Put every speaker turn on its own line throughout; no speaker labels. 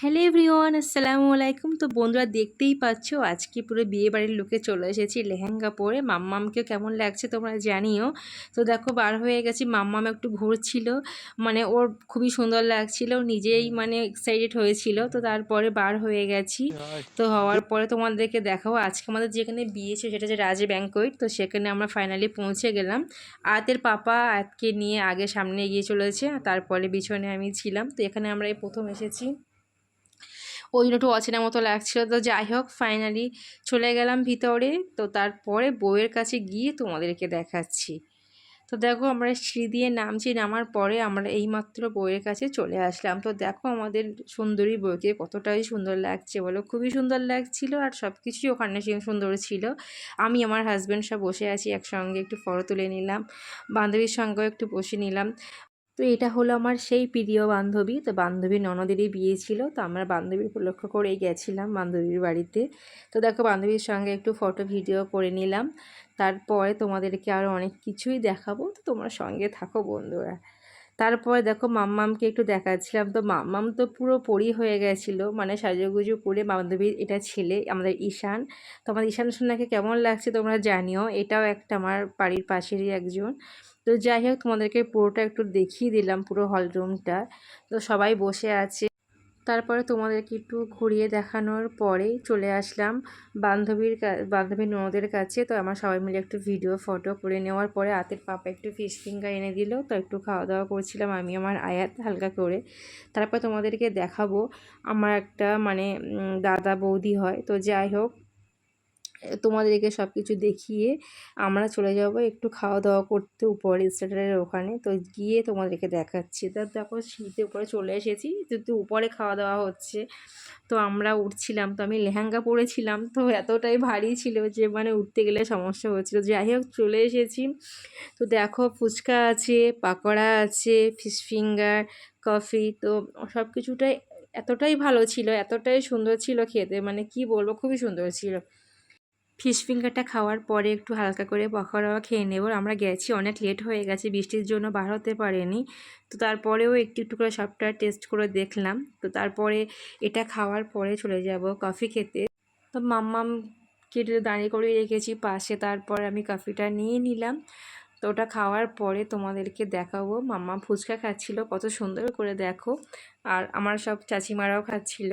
Hello everyone, আসসালামু আলাইকুম। তো বন্ধুরা দেখতেই পাচ্ছ, আজকে পুরো বিয়ে বাড়ির লোকে চলে এসেছি লেহেঙ্গা পরে। মাম্মামকে কেমন লাগছে তোমরা জানিও। তো দেখো, বার হয়ে গেছি, মাম্মাম একটু ঘুরছিল। মানে ওর খুবই সুন্দর লাগছিল, নিজেই মানে এক্সাইটেড হয়েছিল। তো তারপরে বার হয়ে গেছি। তো হওয়ার পরে তোমাদেরকে দেখাবো, আজকে আমাদের যেখানে বিয়ে ছিল সেটা হচ্ছে রাজে ব্যাঙ্কোয়েট তো সেখানে আমরা ফাইনালি পৌঁছে গেলাম। আতের পাপা আতকে নিয়ে আগে সামনে এগিয়ে চলেছে, তারপরে পিছনে আমি ছিলাম। তো এখানে আমরা এই প্রথম এসেছি। ওই জন্য একটু অচেনা মতো লাগছিল। তো যাই হোক ফাইনালি চলে গেলাম ভিতরে। তো তারপরে বউয়ের কাছে গিয়ে তোমাদেরকে দেখাচ্ছি। তো দেখো, আমরা সিঁড়ি দিয়ে নামছি, নামার পরে আমরা এইমাত্র বউয়ের কাছে চলে আসলাম। তো দেখো, আমাদের সুন্দরী বউকে কতটাই সুন্দর লাগছে বলো। খুবই সুন্দর লাগছিল আর সব কিছুই ওখানে সুন্দর ছিল। আমি আমার হাজব্যান্ড সব বসে আছি একসঙ্গে, একটু ফটো তুলে নিলাম। বান্ধবীর সঙ্গেও একটু বসে নিলাম। তো এটা হলো আমার সেই প্রিয় বান্ধবী। তো বান্ধবী ননদেরই বিয়ে ছিল, তো আমরা বান্ধবী উপলক্ষ করেই গেছিলাম বান্ধবীর বাড়িতে। তো দেখো, বান্ধবীর সঙ্গে একটু ফটো ভিডিও করে নিলাম। তারপরে তোমাদেরকে আরও অনেক কিছুই দেখাবো। তো তোমরা সঙ্গে থাকো বন্ধুরা। তারপরে দেখো মাম্মামকে একটু দেখাচ্ছিলাম। তো মাম্মাম তো পুরো পরি হয়ে গেছিল। মানে সাজুগুজু করে বান্ধবীর এটা ছেলে, আমাদের ঈশান। তো আমার ঈশান সোনাকে কেমন লাগছে তোমরা জানিও। এটাও একটা আমার বাড়ির পাশেরই একজন। তো যাই হোক, তোমাদেরকে পুরোটা একটু দেখিয়ে দিলাম পুরো হল রুমটা তো সবাই বসে আছে। তারপরে তোমাদেরকে একটু ঘুরিয়ে দেখানোর পরে চলে আসলাম বান্ধবীর বান্ধবীর ননদের কাছে। তো আমার সবাই মিলে একটু ভিডিও ফটো করে নেওয়ার পরে হাতের পাপা একটু ফিশ ফিঙ্গার এনে দিল। তো একটু খাওয়া দাওয়া করছিলাম, আমি আমার আয়াত হালকা করে। তারপর তোমাদেরকে দেখাবো, আমার একটা মানে দাদা বৌদি হয়। তো যাই হোক তোমাদেরকে সব কিছু দেখিয়ে আমরা চলে যাব একটু খাওয়া দাওয়া করতে উপরে স্টেটারের ওখানে। তো গিয়ে তোমাদেরকে দেখাচ্ছি। তা দেখো শীতে উপরে চলে এসেছি। কিন্তু উপরে খাওয়া দাওয়া হচ্ছে, তো আমরা উঠছিলাম। তো আমি লেহেঙ্গা পরেছিলাম। তো এতটাই ভারী ছিল যে মানে উঠতে গেলে সমস্যা হচ্ছিল। যাই হোক, চলে এসেছি। তো দেখো ফুচকা আছে, পাকোড়া আছে, ফিশ ফিঙ্গার, কফি। তো সব কিছুটাই এতটাই ভালো ছিল, এতটাই সুন্দর ছিল খেতে। মানে কি বলব, খুবই সুন্দর ছিল। ফিশ ফিঙ্গারটা খাওয়ার পরে একটু হালকা করে পকোড়াও খেয়ে নেব। আমরা গেছি, অনেক লেট হয়ে গেছে, বৃষ্টির জন্য বার হতে পারেনি। তো তারপরেও একটু একটু করে সবটা টেস্ট করে দেখলাম। তো তারপরে এটা খাওয়ার পরে চলে যাব কফি খেতে। তো মাম্মাম কেটে দাঁড়িয়ে করে রেখেছি পাশে, তারপর আমি কফিটা নিয়ে নিলাম। তো ওটা খাওয়ার পরে তোমাদেরকে দেখাবো। মাম্মা ফুচকা খাচ্ছিল, কত সুন্দর করে দেখো। আর আমার সব চাচিমারাও খাচ্ছিল।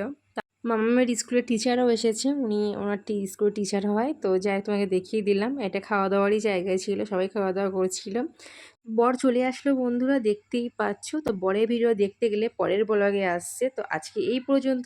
মামামের স্কুলের টিচারও এসেছে। উনি ওনার স্কুলের টিচার হয়। তো যাই তোমাকে দেখিয়ে দিলাম। এটা খাওয়া দাওয়ারই জায়গায় ছিল। সবাই খাওয়া দাওয়া করছিল। বর চলে আসলো বন্ধুরা, দেখতেই পাচ্ছ। তো বরের ভিডিও দেখতে গেলে পরের ব্লগে আসছে। তো আজকে এই পর্যন্ত।